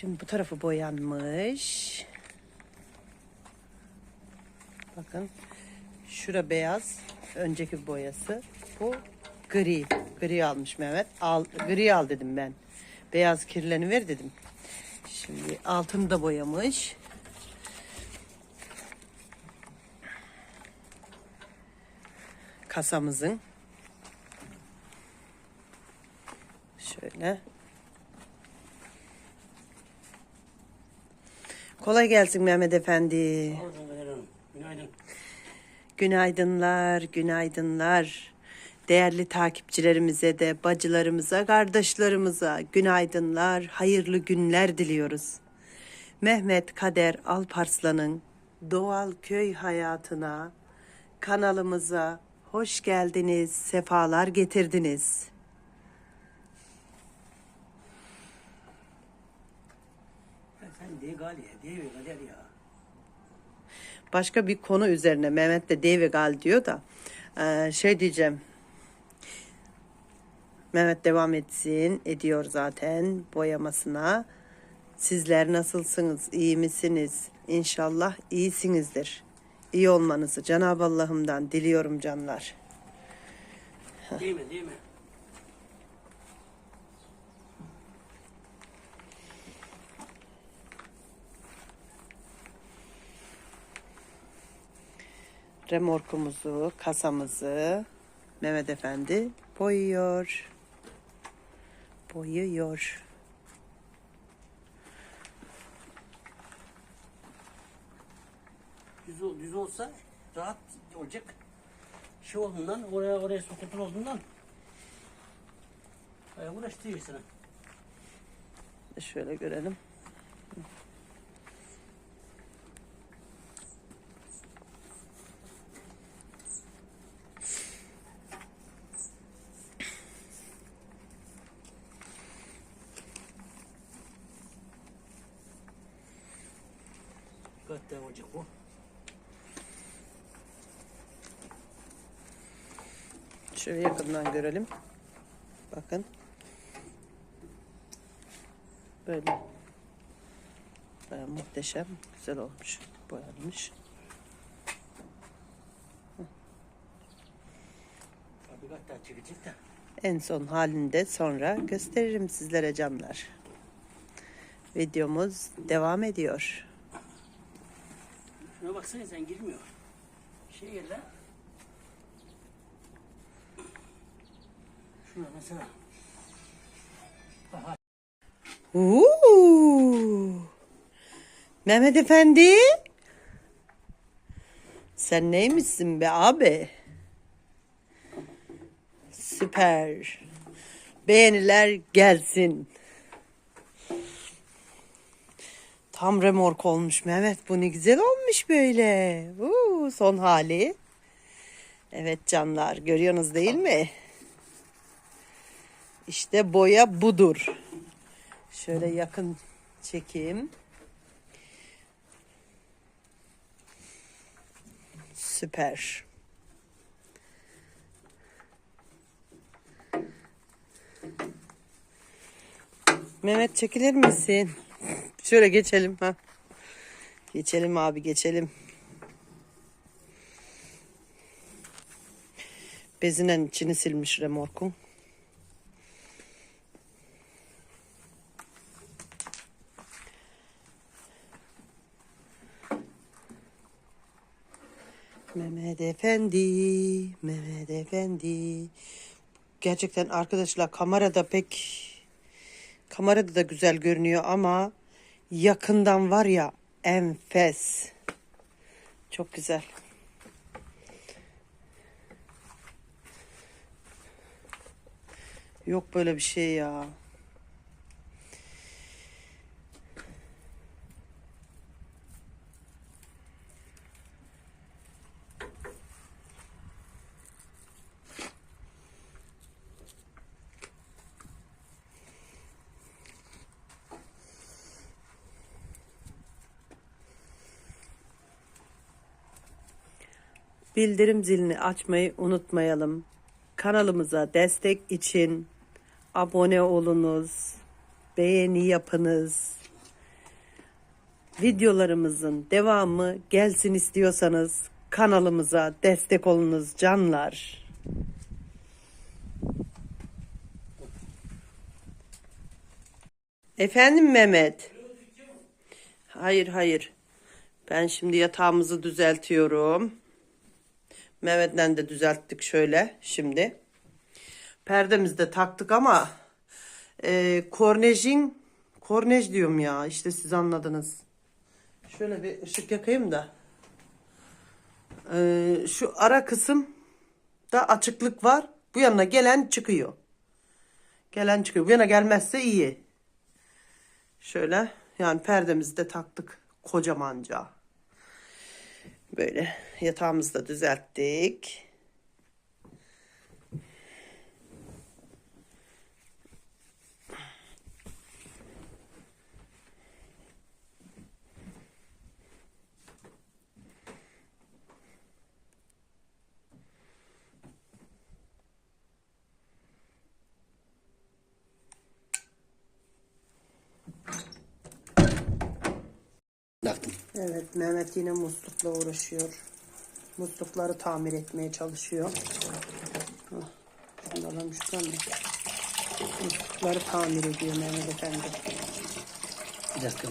Şimdi bu tarafı boyanmış. Bakın. Şura beyaz. Önceki boyası. Bu gri. Gri almış Mehmet. Al, gri al dedim ben. Beyaz kirlerini ver dedim. Şimdi altını da boyamış. Kasamızın. Şöyle. Kolay gelsin Mehmet Efendi. Günaydın. Günaydınlar, günaydınlar. Değerli takipçilerimize de, bacılarımıza, kardeşlerimize günaydınlar, hayırlı günler diliyoruz. Mehmet Kader Alparslan'ın doğal köy hayatına, kanalımıza hoş geldiniz, sefalar getirdiniz. Ya sen de galiye, devi galer ya. Başka bir konu üzerine Mehmet de Devi Gal diyor da eee, şey diyeceğim. Mehmet devam etsin. Ediyor zaten boyamasına. Sizler nasılsınız? İyi misiniz? İnşallah iyisinizdir. İyi olmanızı Cenab-ı Allah'ımdan diliyorum canlar. Değil mi, değil mi? Remorkumuzu, kasamızı Mehmet Efendi boyuyor. Boyuyor. Düz, düz olsa rahat olacak. Şey olduğundan, oraya oraya sokutun olduğundan. Bayağı uğraştırıyor sana. Şöyle görelim. Olacak bu. Şöyle yakından görelim. Bakın. Böyle. Baya muhteşem. Güzel olmuş. Boyanmış. En son halinde sonra gösteririm sizlere canlar. Videomuz devam ediyor. Baksana sen girmiyor. Şey gel lan. Şuna mesela. Aha. Mehmet Efendi. Sen neymişsin be abi? Süper. Beğeniler gelsin. Tam remork olmuş Mehmet. Bu ne güzel olmuş böyle. Uuu, son hali. Evet canlar görüyorsunuz değil mi? İşte boya budur. Şöyle yakın çekeyim. Süper. Mehmet çekilir misin? Şöyle geçelim ha. Geçelim abi geçelim. Bezinen içini silmiş remorkun. Mehmet Efendi, Mehmet Efendi. Gerçekten arkadaşlar kamerada pek kamerada da güzel görünüyor ama yakından var ya enfes. Çok güzel. Yok böyle bir şey ya. Bildirim zilini açmayı unutmayalım. Kanalımıza destek için abone olunuz, beğeni yapınız. videolarımızın devamı gelsin istiyorsanız kanalımıza destek olunuz canlar. Efendim Mehmet? Hayır hayır. Ben şimdi yatağımızı düzeltiyorum. Mehmet'le de düzelttik şöyle şimdi. Perdemizi de taktık ama e, kornejin kornej diyorum ya işte siz anladınız. Şöyle bir ışık yakayım da. E, şu ara kısım da açıklık var. Bu yana gelen çıkıyor. Gelen çıkıyor. Bu yana gelmezse iyi. Şöyle yani perdemizi de taktık kocamanca. Böyle yatağımızı da düzelttik. Evet Mehmet yine muslukla uğraşıyor. Muslukları tamir etmeye çalışıyor. Alalım şuradan da. Muslukları tamir ediyor Mehmet Efendi. Bir dakika.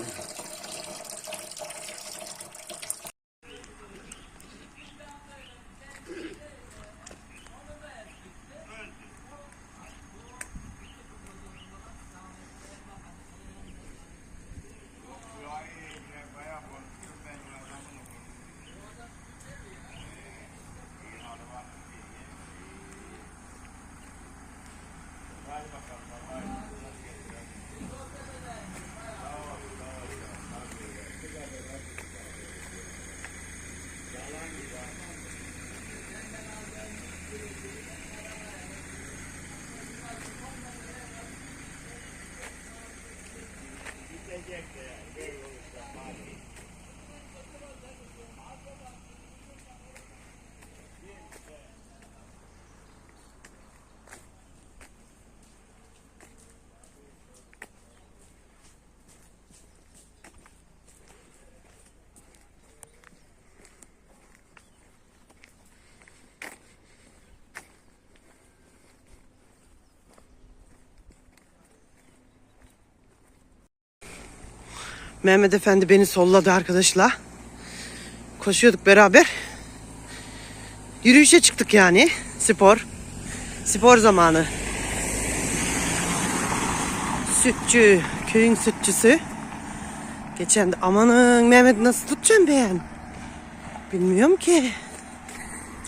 Mehmet Efendi beni solladı arkadaşlar. Koşuyorduk beraber. Yürüyüşe çıktık yani. Spor. Spor zamanı. Sütçü. Köyün sütçüsü. Geçen de amanın Mehmet nasıl tutacağım ben? Bilmiyorum ki.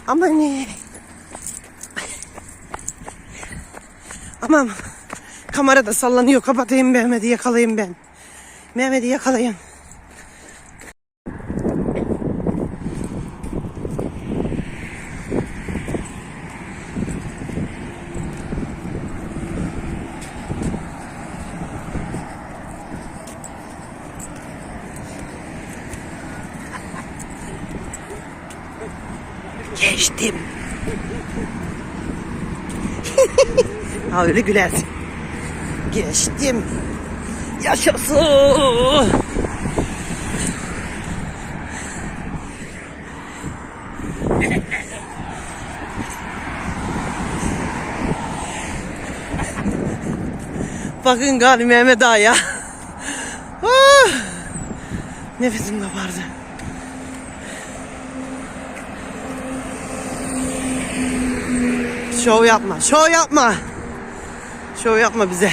Aman ne? Aman. Kamera da sallanıyor. Kapatayım Mehmet'i yakalayayım ben. Mehmet'i yakalayın. Geçtim. ha öyle gülersin. Geçtim. Yaşasın. Bakın gani Mehmet Ağa ya. Ah! Nefesim kapardı. Şov yapma, şov yapma. Şov yapma bize.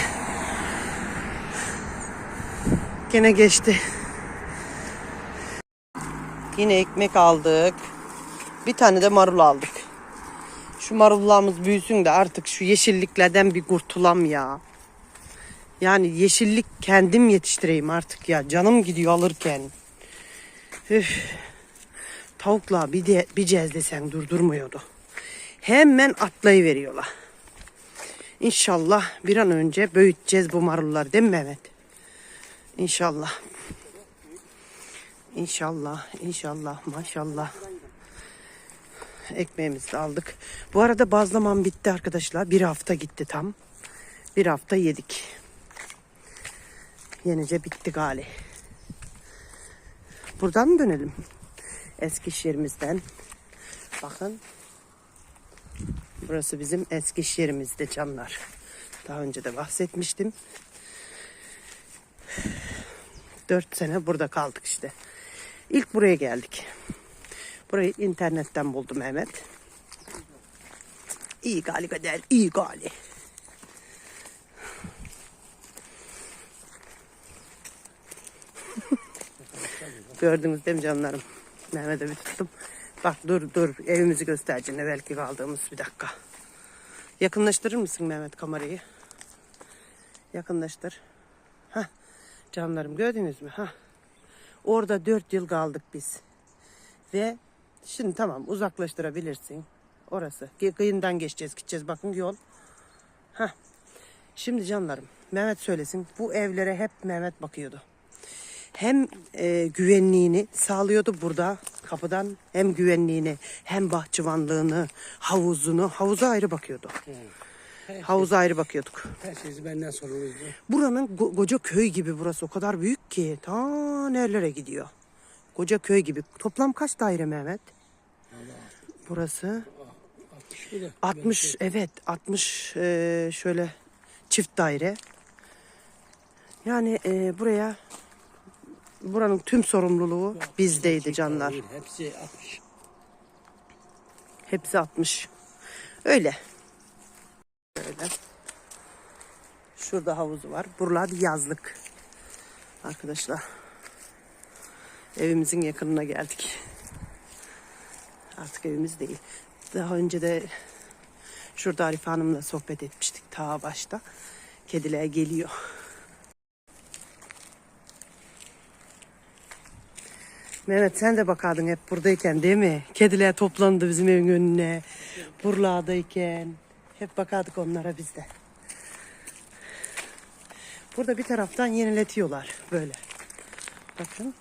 Gene geçti. Yine ekmek aldık. Bir tane de marul aldık. Şu marullarımız büyüsün de artık şu yeşilliklerden bir kurtulam ya. Yani yeşillik kendim yetiştireyim artık ya. Canım gidiyor alırken. Üf. Tavukla bir de bir cez desen durdurmuyordu. Hemen atlayıveriyorlar. İnşallah bir an önce büyüteceğiz bu marullar değil mi Mehmet? İnşallah. İnşallah, inşallah, maşallah. Ekmeğimizi de aldık. Bu arada bazlamam bitti arkadaşlar. Bir hafta gitti tam. Bir hafta yedik. Yenice bitti gali. Buradan mı dönelim? Eski iş yerimizden. Bakın. Burası bizim eski iş yerimizdi canlar. Daha önce de bahsetmiştim. Dört sene burada kaldık işte. İlk buraya geldik. Burayı internetten buldu Mehmet. İyi gali kader, iyi gali. Gördünüz değil mi canlarım? Mehmet'e bir tuttum. Bak dur dur evimizi göstereceğim belki kaldığımız bir dakika. Yakınlaştırır mısın Mehmet kamerayı? Yakınlaştır. Canlarım gördünüz mü? Hah. Orada dört yıl kaldık biz. Ve şimdi tamam uzaklaştırabilirsin. Orası. Kı- Kıyından geçeceğiz gideceğiz bakın yol. Hah. Şimdi canlarım Mehmet söylesin. Bu evlere hep Mehmet bakıyordu. Hem e, güvenliğini sağlıyordu burada kapıdan hem güvenliğini hem bahçıvanlığını havuzunu havuza ayrı bakıyordu. Havuza ayrı bakıyorduk. Her şeyi benden soruluydu. Buranın go- koca köy gibi burası o kadar büyük ki ta nerelere gidiyor. Koca köy gibi. Toplam kaç daire Mehmet? Burası 60 mıydı? 60 evet 60 e, şöyle çift daire. Yani e, buraya buranın tüm sorumluluğu bizdeydi canlar. Hepsi 60. Hepsi 60. Öyle. Öyle. Şurada havuzu var. Buralar yazlık. Arkadaşlar. Evimizin yakınına geldik. Artık evimiz değil. Daha önce de şurada Arif Hanım'la sohbet etmiştik ta başta. Kediler geliyor. Mehmet sen de bakardın hep buradayken değil mi? Kediler toplandı bizim evin önüne. Buralardayken. Hep bakardık onlara biz de. Burada bir taraftan yeniletiyorlar böyle. Bakın.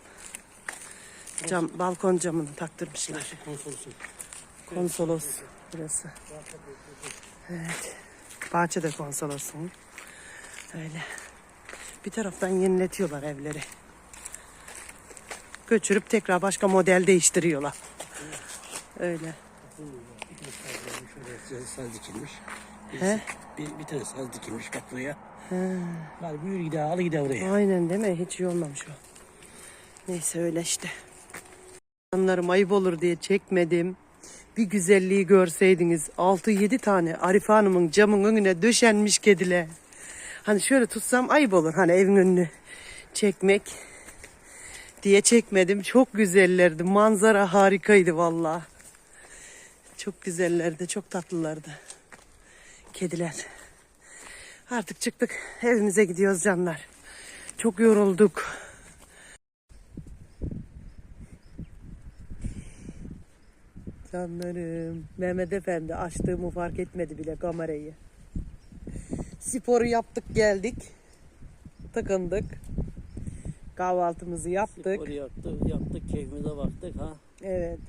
Cam, balkon camını taktırmışlar. Konsolosu. Konsolos burası. Evet. Bahçede konsolosun. Öyle. Bir taraftan yeniletiyorlar evleri. Götürüp tekrar başka model değiştiriyorlar. Öyle. Şöyle saz dikilmiş. He? Bir, bir tane saz dikilmiş bak buraya. Bari buyur gider al gider oraya. Aynen değil mi? Hiç iyi olmamış o. Neyse öyle işte. Canlarım ayıp olur diye çekmedim. Bir güzelliği görseydiniz. 6-7 tane Arife Hanım'ın camın önüne döşenmiş kediler. Hani şöyle tutsam ayıp olur. Hani evin önünü çekmek diye çekmedim. Çok güzellerdi. Manzara harikaydı vallahi. Çok güzellerdi. Çok tatlılardı. Kediler. Artık çıktık. Evimize gidiyoruz canlar. Çok yorulduk. Canlarım. Mehmet Efendi açtığımı fark etmedi bile kamerayı. Sporu yaptık geldik. Takındık. Kahvaltımızı yaptık. Oraya yaptık, yaptık keyfimize baktık ha. Evet.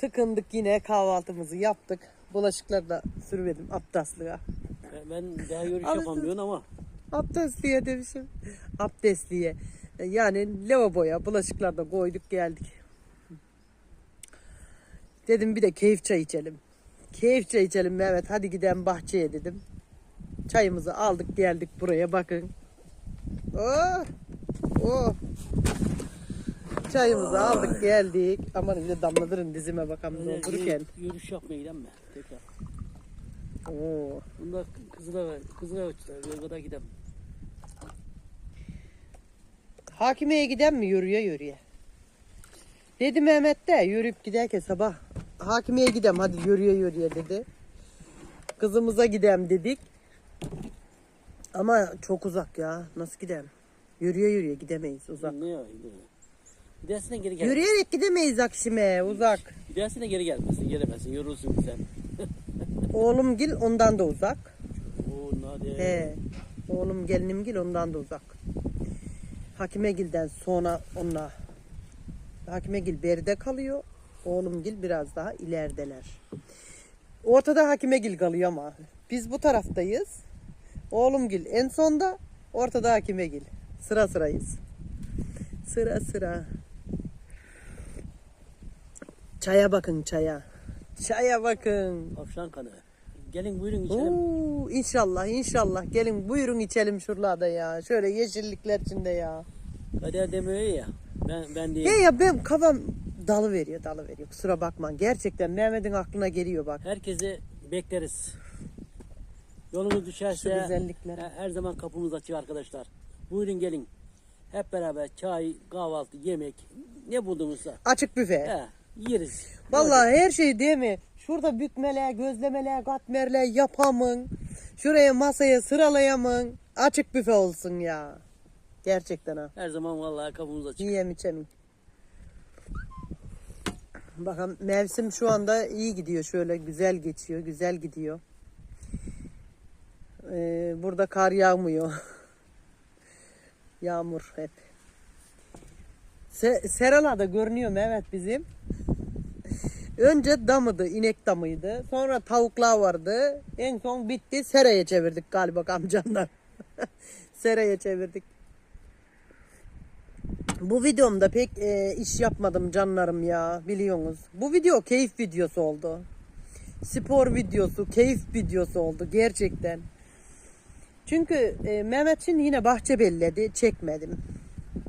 Tıkındık yine kahvaltımızı yaptık. Bulaşıkları da sürmedim abdastlığa. Ben- daha yürüyüş yapamıyorum ama Abdestliye demişim. Abdestliye. Yani lavaboya bulaşıklar da koyduk geldik. Dedim bir de keyif çay içelim. Keyif çay içelim Mehmet hadi gidelim bahçeye dedim. Çayımızı aldık geldik buraya bakın. Oh, oh. Çayımızı aldık geldik. Aman bir de damladırın dizime bakalım doldururken. yürü- yürüyüş yapmaya gidem ben tekrar. Oo. Bunda kızıla kızıla uçtular. Bir kadar gidem. Hakimeye giden mi yürüye yürüye? Dedi Mehmet de yürüyüp giderken sabah hakimeye gidem hadi yürüye yürüye dedi. Kızımıza gidem dedik. Ama çok uzak ya. Nasıl gidem? Yürüye yürüye gidemeyiz uzak. Ne ya? Gidersine geri gel. Yürüyerek gidemeyiz Akşime uzak. Gidersine geri gelmesin. Gelemezsin. Yorulsun sen. Oğlum gil ondan da uzak. Oo. He. Oğlum gelinim gil ondan da uzak. Hakimegil'den sonra onunla Hakimegil beride kalıyor. Oğlum gil biraz daha ilerideler. Ortada Hakimegil kalıyor ama biz bu taraftayız. Oğlum gil en sonda, ortada Hakimegil. Sıra sırayız. Sıra sıra. Çaya bakın çaya. Çaya bakın. Tavşan kanı. Gelin buyurun içelim. Oo, inşallah inşallah gelin buyurun içelim şuralarda ya. Şöyle yeşillikler içinde ya. Kader demiyor ya. Ben ben değil. Ya ya ben kafam dalı veriyor dalı veriyor. Kusura bakma. Gerçekten Mehmet'in aklına geliyor bak. Herkese bekleriz. Yolunuz düşerse Şu güzellikler. he- her zaman kapımız açık arkadaşlar. Buyurun gelin. Hep beraber çay, kahvaltı, yemek ne buldunuzsa Açık büfe. he, yeriz. Vallahi her şey değil mi? Şurada bükmeler, gözlemeler, katmerler yapamın. Şuraya masaya sıralayamın. Açık büfe olsun ya. Gerçekten ha. Her zaman vallahi kapımız açık. Yiyem içemim. Bakın mevsim şu anda iyi gidiyor. Şöyle güzel geçiyor. Güzel gidiyor. Ee, burada kar yağmıyor. Yağmur hep. Se Seralarda görünüyor Mehmet bizim. Önce damıydı, inek damıydı. Sonra tavuklar vardı. En son bitti. Seraya çevirdik galiba amcanlar. Seraya çevirdik. Bu videomda pek e, iş yapmadım canlarım ya biliyorsunuz. Bu video keyif videosu oldu. Spor videosu, keyif videosu oldu gerçekten. Çünkü e, Mehmet şimdi yine bahçe belledi, çekmedim.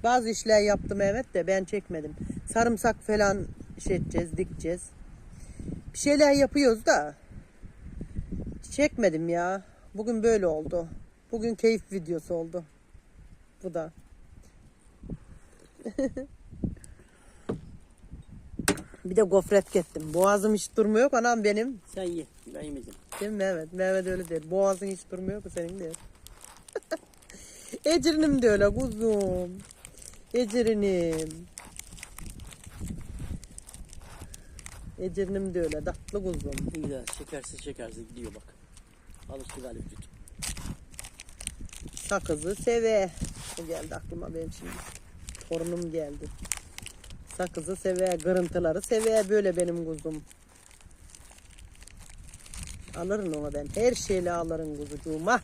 Bazı işler yaptı Mehmet de ben çekmedim. Sarımsak falan şey edeceğiz, dikeceğiz. Bir şeyler yapıyoruz da çekmedim ya. Bugün böyle oldu. Bugün keyif videosu oldu. Bu da. Bir de gofret gettim. Boğazım hiç durmuyor anam benim. Sen ye. Ben yemeyeceğim. Değil mi Mehmet? Mehmet öyle der. Boğazın hiç durmuyor mu senin der. Ecirinim de öyle kuzum. Ecirinim. Ecirinim de öyle tatlı kuzum. Güzel şekersiz şekersiz gidiyor bak. Alıştı galiba vücut. Sakızı seve. O geldi aklıma benim şimdi. Torunum geldi. Sakızı seve, kırıntıları seve böyle benim kuzum. Alırım ona ben. Her şeyle alırım kuzucuğuma.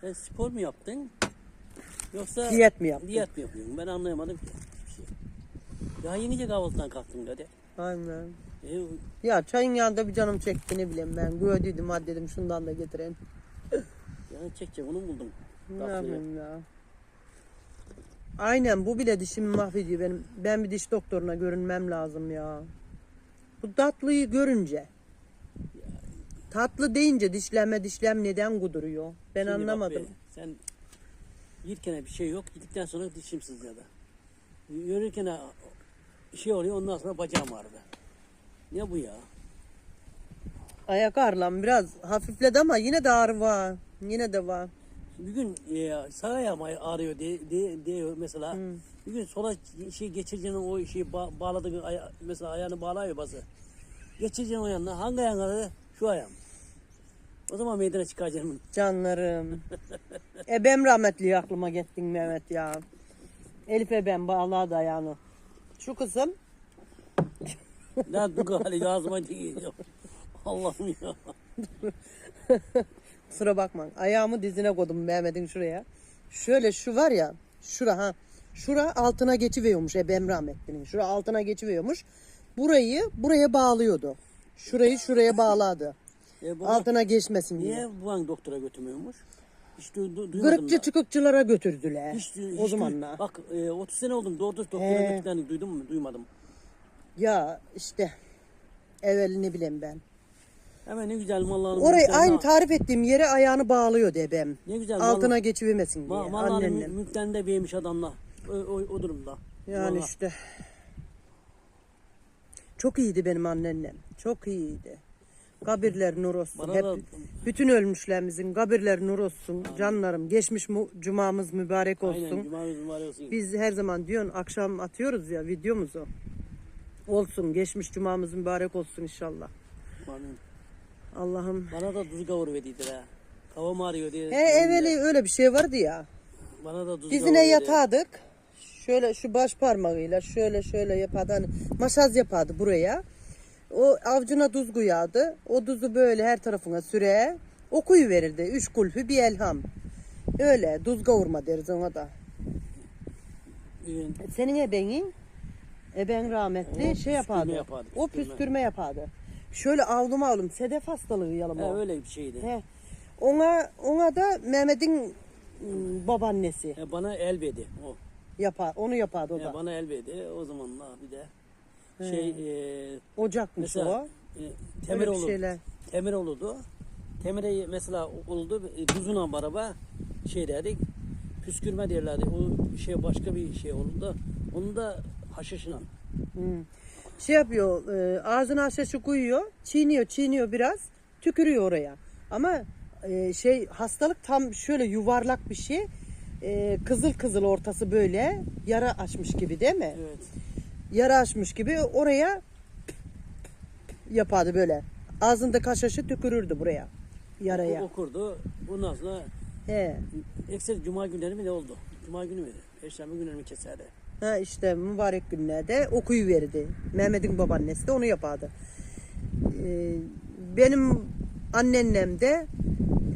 Sen spor mu yaptın? Yoksa Diyet mi yaptın? diyet mi yapıyorsun? Ben anlayamadım ki. şey. Daha yenice kahvaltıdan kalktın hadi. Aynen. E, Ya çayın yanında bir canım çekti ne bileyim ben. Gördüydüm hadi dedim şundan da getireyim. yani çekecek onu buldum. Ne yapayım ya. Aynen bu bile dişimi mahvediyor benim. Ben bir diş doktoruna görünmem lazım ya. Bu tatlıyı görünce. Tatlı deyince dişleme dişlem neden kuduruyor? Ben Şimdi anlamadım. be, sen yirken bir şey yok. Gittikten sonra dişim sızladı. Yürürken şey oluyor ondan sonra bacağım ağrıdı. Ne bu ya? Ayak ağrılam biraz hafifledi ama yine de ağrı var. Yine de var. Bir gün e, sağ ayağım ağ- ağrıyor diye, diye, diyor mesela. Bir gün sola şey geçireceğin o şeyi ba- bağladığı aya, mesela ayağını bağlıyor bazı. Geçireceğin o yanına hangi ayağın ağrıdı? Şu ayağım. O zaman meydana çıkaracağım. Canlarım. ebem rahmetli aklıma gettin Mehmet ya. Elif ebem bağladı ayağını. Şu kızım Ne bu gali ağzıma değil. Allah'ım ya. Kusura bakma. Ayağımı dizine koydum Mehmet'in şuraya. Şöyle şu var ya. Şura ha. Şura altına geçiveriyormuş Ebem rahmetlinin. Şura altına geçiveriyormuş. Burayı buraya bağlıyordu. Şurayı şuraya bağladı. E, bu Altına geçmesin diye. Niye bu an doktora götürmüyormuş? Hiç du- du- duymadım Gırıkçı da. çıkıkçılara götürdüler. Hiç, hiç o zamanlar. Bak e, 30 sene oldum doğru doktora götürdüğünü duydun mu? Duymadım. Ya işte evvelini bileyim ben. Hemen ne güzel mallarını Orayı aynı tarif ettiğim yere ayağını bağlıyordu Ebem. Ne güzel Altına mallar- geçivermesin diye ma- mallarını annenle. mü- mülklerini de beğenmiş adamlar. O, o, o durumda. Yani Vallahi. işte. Çok iyiydi benim anneannem. Çok iyiydi. Kabirler nur olsun. Bana Hep, da- bütün ölmüşlerimizin kabirler nur olsun. Canlarım geçmiş mu, cumamız mübarek olsun. Aynen cuma günü var olsun. Biz her zaman diyorsun akşam atıyoruz ya videomuzu. Olsun geçmiş cumamız mübarek olsun inşallah. Amin. Allah'ım. Bana da tuz kavur verdiydi ha. Kavam ağrıyor diye. He evveli öyle bir şey vardı ya. Bana da tuz Dizine yatardık. Şöyle şu baş parmağıyla şöyle şöyle yapardı. Hani masaj yapardı buraya. O avcuna tuz koyardı. O tuzu böyle her tarafına süre. Okuyu verirdi. Üç kulfü bir elham. Öyle tuz kavurma deriz ona da. Ee, Senin ebenin, eben rahmetli O şey püskürme yapardı. yapardı, O püskürme. püskürme yapardı. Şöyle avlum avlum sedef hastalığı yalım he, o. öyle bir şeydi. He. Ona ona da Mehmet'in ım, babaannesi He, bana el verdi o. yapar. Onu yapardı o He, da. bana el verdi. O zamanlar bir de şey e, Ocakmış o. mesela e, temir Öyle bir olur. şeyler. Temir olurdu. Temire mesela oldu e, tuzuna baraba şey derdik. Püskürme derlerdi. O şey başka bir şey olurdu. Onu da haşhaşla. Hmm. Şey yapıyor, e, ağzına haşhaşı koyuyor, çiğniyor, çiğniyor biraz, tükürüyor oraya. Ama e, şey hastalık tam şöyle yuvarlak bir şey. E, kızıl kızıl ortası böyle yara açmış gibi değil mi? Evet. Yara açmış gibi oraya yapardı böyle. Ağzında haşhaşı tükürürdü buraya. Yaraya. Okurdu. Ondan sonra He. ekseri cuma günleri mi ne oldu? Cuma günü müydü? Perşembe günleri mi keserdi? Ha işte mübarek günlerde okuyu verdi. Mehmet'in babaannesi de onu yapardı. Ee, benim anneannem de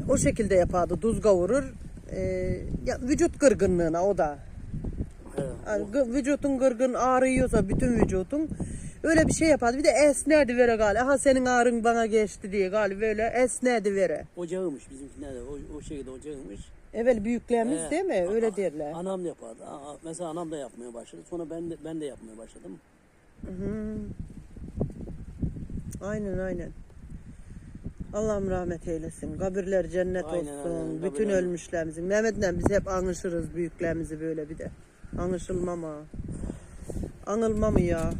o şekilde yapardı. Tuz kavurur. Ee, ya, vücut kırgınlığına o da. He. Yani vücutun kırgın ağrıyorsa bütün vücutun öyle bir şey yapardı. Bir de esnerdi vere gali. Aha senin ağrın bana geçti diye gali böyle esnerdi vere. Ocağıymış bizimkiler de. O, o şekilde ocağıymış. Evvel büyüklerimiz He. değil mi? Öyle A- derler. Anam yapardı. A- a- Mesela anam da yapmaya başladı. Sonra ben de, ben de yapmaya başladım. Hı. Aynen aynen. Allah'ım rahmet eylesin. Kabirler cennet Aynen, olsun. aynen. Bütün Kabirler- ölmüşlerimizin. Mehmet'le biz hep anışırız büyüklerimizi böyle bir de. Anışılma mı? Anılma mı ya?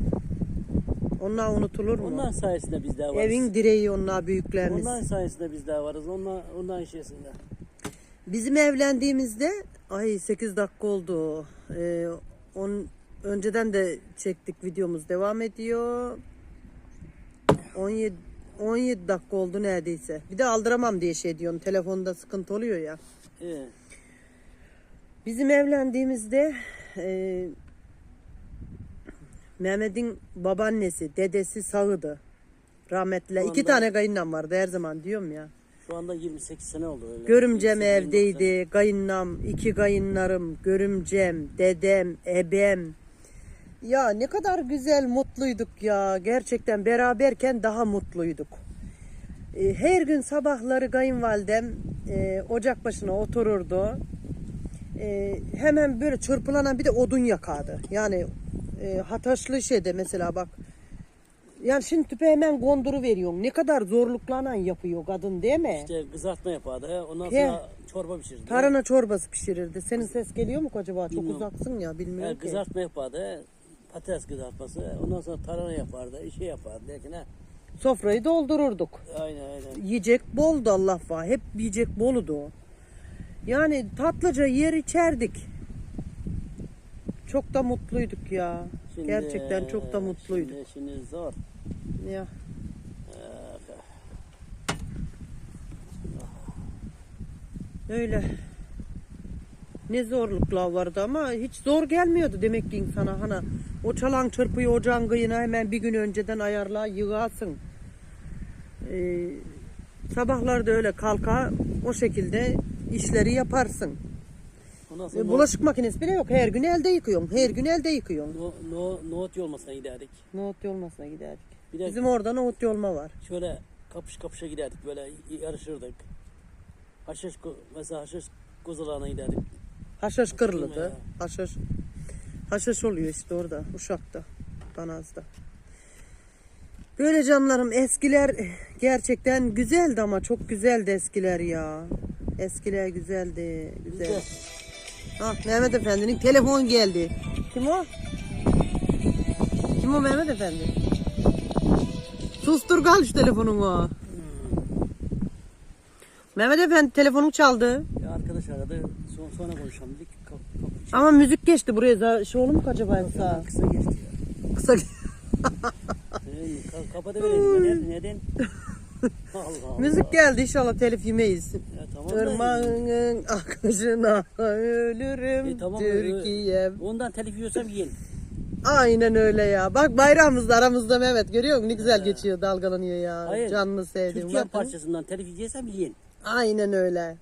Onlar unutulur mu? Onların sayesinde biz daha varız. Evin direği onlar büyüklerimiz. Onların sayesinde biz daha varız. Onlar, onların şeysinde. Bizim evlendiğimizde ay 8 dakika oldu. Ee, on, önceden de çektik videomuz devam ediyor. 17 17 dakika oldu neredeyse. Bir de aldıramam diye şey diyorsun. Telefonda sıkıntı oluyor ya. He. Bizim evlendiğimizde e, Mehmet'in babaannesi, dedesi sağıdı. Rahmetli. Şu İki anda- tane kayınlam vardı her zaman diyorum ya. Şu anda 28 sene oldu öyle. Görümcem 28 sene. evdeydi. Kayınlam, iki kayınlarım, görümcem, dedem, ebem. Ya ne kadar güzel mutluyduk ya. Gerçekten beraberken daha mutluyduk. E, Her gün sabahları kayınvalidem e, ocak başına otururdu. E, hemen böyle çırpılanan bir de odun yakardı. Yani e, hataşlı şeyde mesela bak. Yani şimdi tüpe hemen gonduru veriyorum. Ne kadar zorluklanan yapıyor kadın değil mi? İşte kızartma yapardı. he. Ondan He. sonra çorba pişirirdi. Tarhana çorbası pişirirdi. Senin ses geliyor mu acaba? Çok Bilmiyorum. uzaksın ya He, bilmiyorum ki. kızartma yapardı. he. Patates kızartması. Ondan sonra tarhana yapardı. Şey yapardı derken. Sofrayı doldururduk. Aynen aynen. Yiyecek boldu Allah var. Hep yiyecek boludu. Yani tatlıca yer içerdik. Çok da mutluyduk ya. Şimdi- Gerçekten çok da mutluyduk. Şimdi, şimdi zor. Ya. Öyle. Ne zorluklar vardı ama hiç zor gelmiyordu demek ki insana. Hani o çalan çırpıyı ocağın kıyına hemen bir gün önceden ayarla yığasın. Ee, sabahlarda öyle kalka o şekilde işleri yaparsın. Sonra bulaşık makinesi bile yok. Her gün elde yıkıyorsun. Her gün elde yıkıyorsun. no, no, nohut yolmasına giderdik. Nohut yolmasına giderdik. Bir de Bizim orada nohut yolma var. şöyle kapış kapışa giderdik böyle yarışırdık. Haşhaş mesela haşhaş kuzularına giderdik. Haşhaş Ya. kırılıdı. Haşhaş, haşhaş oluyor işte orada. Uşak'ta. Danaz'da. Böyle canlarım eskiler gerçekten güzeldi ama çok güzeldi eskiler ya. Eskiler güzeldi. Güzel. Güzel. Ah Mehmet Efendi'nin telefon geldi. Kim o? Kim o Mehmet Efendi? Sustur gal şu telefonunu. Mehmet Efendi telefonum çaldı. Bir arkadaş aradı. Son, sonra konuşalım dedik. Kap, kapı Ama müzik geçti buraya. Za- Şey olur mu acaba sağ? Kısa geçti ya. Kısa. Ee, ka- Kapatıverelim. Neden? Neden? Allah Allah. müzik geldi inşallah telif yemeyiz. Tamam da. Akışına ölürüm E, tamam, Türkiye. Ondan telif yiyorsam yiyelim. Aynen öyle ya. Bak bayramımızda aramızda Mehmet görüyor musun? Ne güzel geçiyor dalgalanıyor ya. Hayır. Canlı sevdiğim. Türkiye Bakın. parçasından telif yiyeceksem yiyin. Aynen öyle.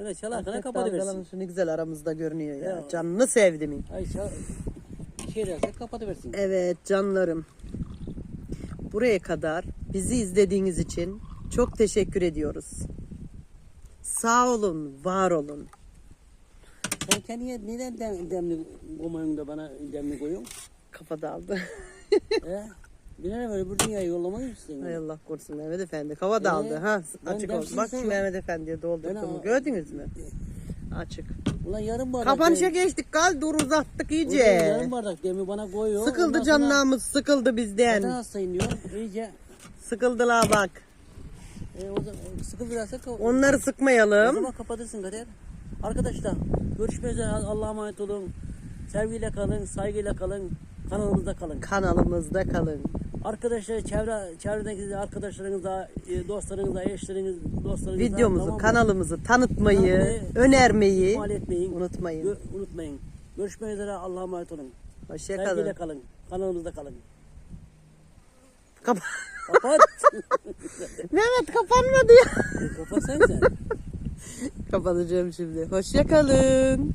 Öyle çalarken Afet kapatıversin. dalgalanışı ne güzel aramızda görünüyor ya. Ya. Canını sevdim. Ay çal... Şey derse kapatıversin. Evet canlarım. Buraya kadar bizi izlediğiniz için çok teşekkür ediyoruz. Sağ olun, var olun. Sen kendine neden dem, demli koymayın da bana demli koyuyorsun? Kafa daldı. He? Bilal'e böyle bu dünyayı yollamayı istiyorsun. Hay Allah korusun Mehmet Efendi. Kafa daldı. Ee, ha açık oldu. Bak içiyorum. Mehmet Efendi'ye doldurdum. Gördünüz mü? Açık. Ulan yarım bardak. Kapanışa dem- geçtik. Gal dur uzattık Ulan iyice. Yarım bardak demi bana koyuyor. Sıkıldı Ondan sonra. Sıkıldı Zaten bizden. hastayım diyor. İyice. Sıkıldılar bak. E, o zaman sıkı biraz da o Onları sıkmayalım. zaman kapatırsın Kader. Arkadaşlar görüşmek üzere. Allah'a emanet olun. Sevgiyle kalın, saygıyla kalın. Kanalımızda kalın. Kanalımızda kalın. Arkadaşlar çevre çevredeki arkadaşlarınıza, e, dostlarınıza, eşleriniz, dostlarınıza Videomuzu, tamam mı? kanalımızı tanıtmayı, Tanıtmayı, önermeyi ihmal etmeyin. unutmayın. Gö- unutmayın. Görüşmek üzere. Allah'a emanet olun. Hoşçakalın. Sevgiyle kalın. Kanalımızda kalın. Kapa- Kapat. Mehmet kapanmadı ya. Kapat sen sen. Kapatacağım şimdi. Hoşçakalın.